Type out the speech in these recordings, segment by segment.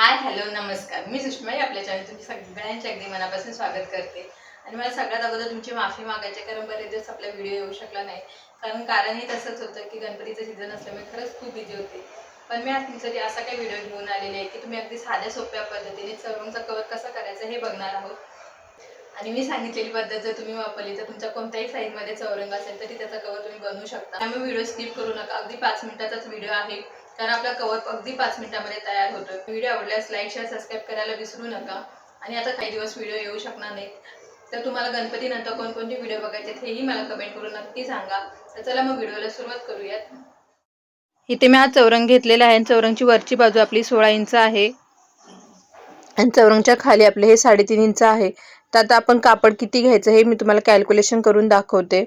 Hi hello नमस्कार. मी सुषमाई आपल्या channel तुमच्या सगळ्यांचे अगदी मनापासून स्वागत करते. आणि मला सगळ्यात अगोदर तुमची माफी मागायची कारण बरेच दिवस आपला व्हिडिओ येऊ शकला नाही. कारण कारणही तसंच होतं की गणपतीचं सीझन असल्यामुळे खरंच खूप बिझी होते. पण मी आज तुमच्यासाठी असा काही व्हिडिओ घेऊन आलेले आहे की तुम्ही अगदी साध्या सोप्या पद्धतीने सर्वांचा कवर कसा करायचा हे बघणार आहोत. आणि मी सांगितलेली पद्धत जर तुम्ही वापरली तर तुमच्या कोणत्याही साईजमध्ये चौरंग असेल तरी त्याचा कवर तुम्ही बनवू शकता. त्यामुळे व्हिडिओ स्किप करू नका. अगदी पाच मिनिटाचाच व्हिडिओ आहे. कारण आपला कवर अगदी पाच मिनिटामध्ये तयार होतो व्हिडिओ आवडल्यास लाईक शेअर सबस्क्राईब करायला विसरू नका. आणि आता काही दिवस व्हिडिओ येऊ शकणार नाहीत. तर तुम्हाला गणपतीनंतर कोणकोणते व्हिडिओ बघायचे हेही मला कमेंट करून नक्की सांगा. तर चला मग व्हिडिओला सुरुवात करूयात. इथे मी हा चौरंग घेतलेला आहे आणि चौरंगची वरची बाजू आपली सोळा इंच आहे. आणि चौरंगच्या खाली आपले हे साडेतीन इंच आहे. तर आता आपण कापड किती घ्यायचं हे मी तुम्हाला कॅल्क्युलेशन करून दाखवते.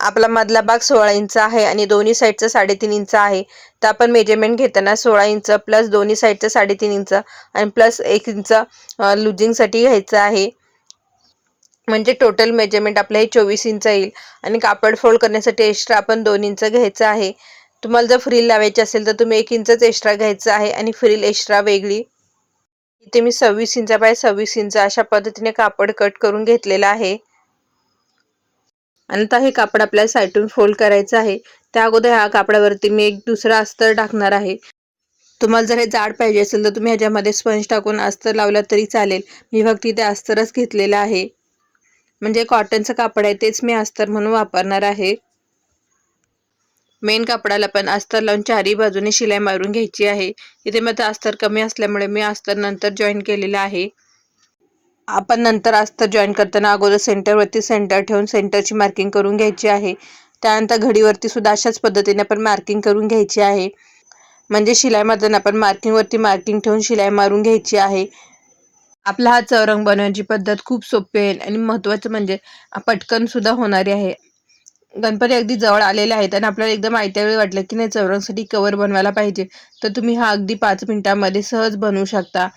आपला मधला भाग सोळा इंच आहे आणि दोन्ही साईडचं साडेतीन इंच आहे. तर आपण मेजरमेंट घेताना सोळा इंच प्लस दोन्ही साईडचं साडेतीन इंच आणि प्लस एक इंच लुजिंगसाठी घ्यायचं आहे. म्हणजे टोटल मेजरमेंट आपलं हे चोवीस इंच येईल. आणि कापड फोल्ड करण्यासाठी एक्स्ट्रा आपण दोन इंच घ्यायचं आहे. तुम्हाला जर फ्रील लावायची असेल तर तुम्ही एक इंचच एक्स्ट्रा घ्यायचं आहे आणि फ्रील एक्स्ट्रा वेगळी. इथे मी सव्वीस इंचा बाय सव्वीस इंच अशा पद्धतीने कापड कट करून घेतलेलं आहे. आणि आता हे कापड आपल्याला साईडून फोल्ड करायचं आहे. त्या अगोदर ह्या कापडावरती मी एक दुसरा अस्तर टाकणार आहे. तुम्हाला जर हे जाड पाहिजे असेल तर तुम्ही ह्याच्यामध्ये स्पंज टाकून अस्तर लावलं तरी चालेल. मी फक्त इथे अस्तरच घेतलेलं आहे. म्हणजे कॉटनचं कापड आहे तेच मी अस्तर म्हणून वापरणार आहे. मेन कापडाला पण अस्तर लावून चारही बाजूने शिलाई मारून घ्यायची आहे. इथे मात्र अस्तर कमी असल्यामुळे मी अस्तर नंतर जॉईन केलेलं आहे. आपण नंतर अस्तर जॉईन करताना अगोदर सेंटरवरती सेंटर ठेवून सेंटरची मार्किंग करून घ्यायची आहे. त्यानंतर घडीवरती सुद्धा अशाच पद्धतीने आपण मार्किंग करून घ्यायची आहे. म्हणजे शिलाई मारताना आपण मार्किंगवरती मार्किंग ठेवून शिलाई मारून घ्यायची आहे. आपला हा चौरंग बनवण्याची पद्धत खूप सोपी आहे आणि महत्त्वाचं म्हणजे पटकनसुद्धा होणारी आहे. गणपती अगदी जवळ आलेले आहेत आणि आपल्याला एकदम आयत्या वेळी वाटलं की नाही चौरंगसाठी कवर बनवायला पाहिजे. तर तुम्ही हा अगदी पाच मिनिटांमध्ये सहज बनवू शकता.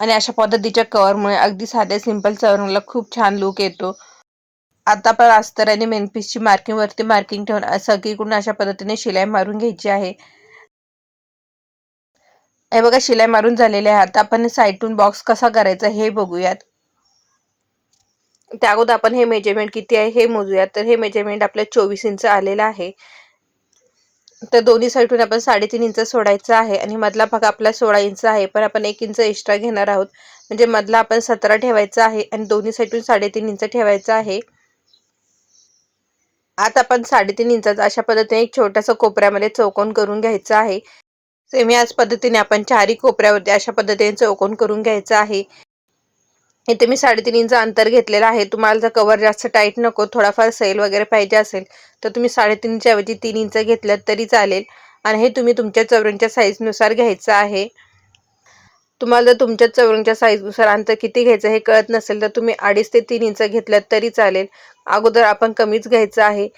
आणि अशा पद्धतीच्या कवरमुळे अगदी साध्या सिंपल चौरंगला खूप छान लुक येतो. आता पण अस्तर आणि मेनपीसची मार्किंग वरती मार्किंग ठेवून सगळीकडून अशा पद्धतीने शिलाई मारून घ्यायची आहे. हे बघा शिलाई मारून झालेली आहे. आता आपण साईडून बॉक्स कसा करायचा हे बघूयात. त्या अगोदर आपण हे मेजरमेंट किती आहे हे मोजूयात. तर हे मेजरमेंट आपल्या चोवीस इंच आलेलं आहे. तर दोन्ही साईडून आपण साडेतीन इंच सोडायचं आहे आणि मधला भाग आपला सोळा इंच आहे. पण आपण एक इंच एक्स्ट्रा घेणार आहोत. म्हणजे मधला आपण सतरा ठेवायचा आहे आणि दोन्ही साईडून साडेतीन इंच ठेवायचं आहे. आता आपण साडेतीन इंचाचा अशा पद्धतीने एक छोटासा कोपऱ्यामध्ये चौकोन करून घ्यायचा आहे. सेम याच पद्धतीने आपण चारही कोपऱ्यावरती अशा पद्धतीने चौकोन करून घ्यायचा आहे. इथे मी साडेतीन इंच अंतर घेतलेलं आहे. तुम्हाला जर कवर जास्त टाईट नको थोडाफार सैल वगैरे पाहिजे असेल तर तुम्ही साडेतीनच्या ऐवजी तीन इंच घेतलं तरी चालेल. आणि हे तुम्ही तुमच्या चवरंगच्या साईजनुसार घ्यायचं आहे. तुम्हाला जर तुमच्या चवरंगच्या साईजनुसार अंतर किती घ्यायचं हे कळत नसेल तर तुम्ही अडीच ते तीन इंच घेतलं तरी चालेल. अगोदर आपण कमीच घ्यायचं आहे.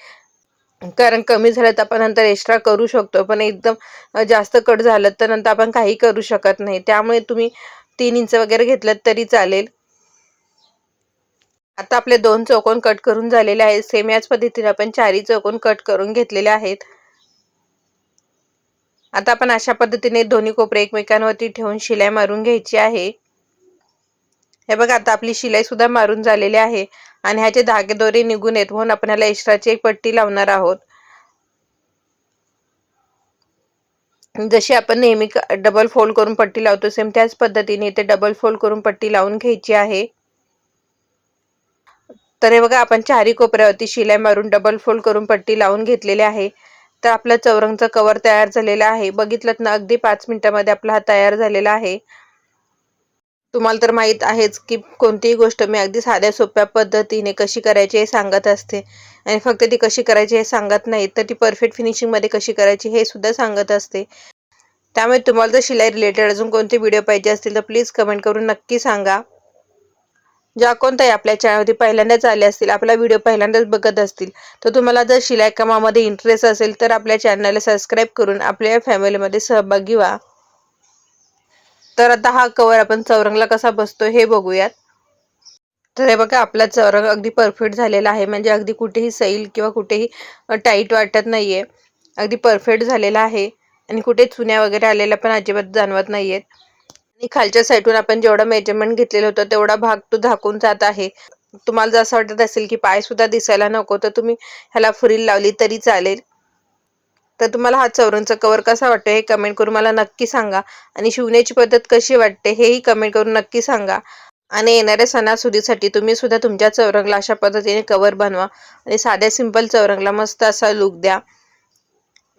कारण कमी झालं तर आपण नंतर एक्स्ट्रा करू शकतो पण एकदम जास्त कट झालं तर नंतर आपण काही करू शकत नाही. त्यामुळे तुम्ही तीन इंच वगैरे घेतलं तरी चालेल. आता आपले दोन चौकोन कट करून झालेले आहेत. सेम याच पद्धतीने आपण चारही चौकोन कट करून घेतलेले आहेत. आता आपण अशा पद्धतीने दोन्ही कोपरे एकमेकांवरती ठेवून शिलाई मारून घ्यायची आहे. हे बघा आता आपली शिलाई सुद्धा मारून झालेली आहे आणि ह्याचे धागे दोरे निघून येत म्हणून आपण ह्याला एक्स्ट्राची एक पट्टी लावणार आहोत. जशी आपण नेहमी डबल फोल्ड करून पट्टी लावतो सेम त्याच पद्धतीने इथे डबल फोल्ड करून पट्टी लावून घ्यायची आहे. तर हे बघा आपण चारी कोपऱ्यावरती शिलाई मारून डबल फोल्ड करून पट्टी लावून घेतलेली आहे. तर आपलं चौरंगचं कवर तयार झालेला आहे. बघितलं ना अगदी पाच मिनिटामध्ये आपला हा तयार झालेला आहे. तुम्हाला तर माहीत आहेच की कोणतीही गोष्ट मी अगदी साध्या सोप्या पद्धतीने कशी करायची हे सांगत असते. आणि फक्त ती कशी करायची हे सांगत नाही तर ती परफेक्ट फिनिशिंगमध्ये कशी करायची हे सुद्धा सांगत असते. त्यामुळे तुम्हाला जर शिलाई रिलेटेड अजून कोणते व्हिडिओ पाहिजे असतील तर प्लीज कमेंट करून नक्की सांगा. ज्या कोणत्याही आपल्या चॅनलवरती पहिल्यांदाच आले असतील आपला व्हिडिओ पहिल्यांदाच बघत असतील तर तुम्हाला जर शिलाई कामामध्ये इंटरेस्ट असेल तर आपल्या चॅनलला सबस्क्राईब करून आपल्या फॅमिलीमध्ये सहभागी व्हा. तर आता हा कवर आपण चौरंगला कसा बसतो हे बघूयात. तर हे बघा आपला चौरंग अगदी परफेक्ट झालेला आहे. म्हणजे अगदी कुठेही सैल किंवा कुठेही टाईट वाटत नाहीये. अगदी परफेक्ट झालेला आहे. आणि कुठे चुन्या वगैरे आलेल्या पण अजिबात जाणवत नाहीयेत. आणि खालच्या साईडून आपण जेवढं मेजरमेंट घेतलेलं होतं तेवढा भाग तो झाकून जात आहे. तुम्हाला जर असं वाटत असेल की पाय सुद्धा दिसायला नको तर तुम्ही ह्याला फ्रील लावली तरी चालेल. तर तुम्हाला हा चौरंगचा कवर कसा वाटतो हे कमेंट करून मला नक्की सांगा. आणि शिवण्याची पद्धत कशी वाटते हेही कमेंट करून नक्की सांगा. आणि येणाऱ्या सणासुदीसाठी तुम्ही सुद्धा तुमच्या चौरंगला अशा पद्धतीने कवर बनवा. आणि साध्या सिंपल चौरंगला मस्त असा लुक द्या.